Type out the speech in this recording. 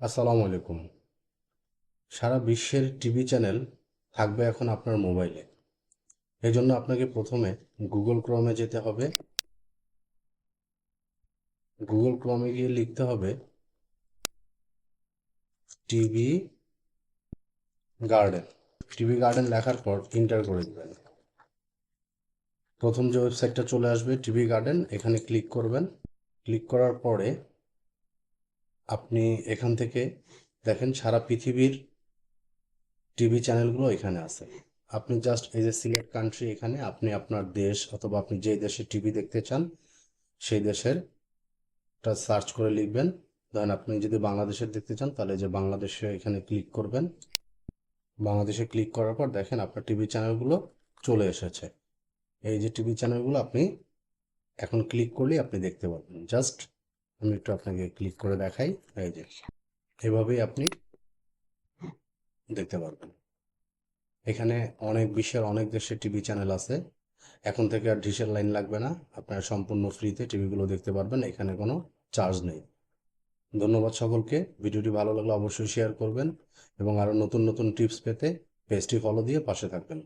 আসসালামু আলাইকুম। সারা বিশ্বের টিভি চ্যানেল থাকবে এখন আপনার মোবাইলে। এই জন্য আপনাকে প্রথমে গুগল ক্রমে যেতে হবে। গুগল ক্রমে গিয়ে লিখতে হবে টিভি গার্ডেন। টিভি গার্ডেন লেখার পর ইন্টার করে দেবেন। প্রথম যে ওয়েবসাইটটা চলে আসবে টিভি গার্ডেন, এখানে ক্লিক করবেন। ক্লিক করার পরে আপনি এখান থেকে দেখেন সারা পৃথিবীর টিভি চ্যানেলগুলো এখানে আছে। আপনি জাস্ট এই যে সিলেক্ট কান্ট্রি এখানে আপনি আপনার দেশ অথবা আপনি যে দেশে টিভি দেখতে চান, সেই দেশের সার্চ করে লিখবেন। ধরেন আপনি যদি বাংলাদেশের দেখতে চান, তাহলে যে বাংলাদেশে এখানে ক্লিক করবেন। বাংলাদেশে ক্লিক করার পর দেখেন আপনার টিভি চ্যানেলগুলো চলে এসেছে। এই যে টিভি চ্যানেলগুলো আপনি এখন ক্লিক করলেই আপনি দেখতে পারবেন। জাস্ট আমি একটু আপনাকে ক্লিক করে দেখাই। এই যে, এভাবেই আপনি দেখতে পারবেন। এখানে অনেক বিশ্বের অনেক দেশের টিভি চ্যানেল আছে। এখন থেকে আর ডিশের লাইন লাগবে না। আপনারা সম্পূর্ণ ফ্রিতে টিভিগুলো দেখতে পারবেন। এখানে কোনো চার্জ নেই। ধন্যবাদ সকলকে। ভিডিওটি ভালো লাগলে অবশ্যই শেয়ার করবেন এবং আরও নতুন নতুন টিপস পেতে পেজটি ফলো দিয়ে পাশে থাকবেন।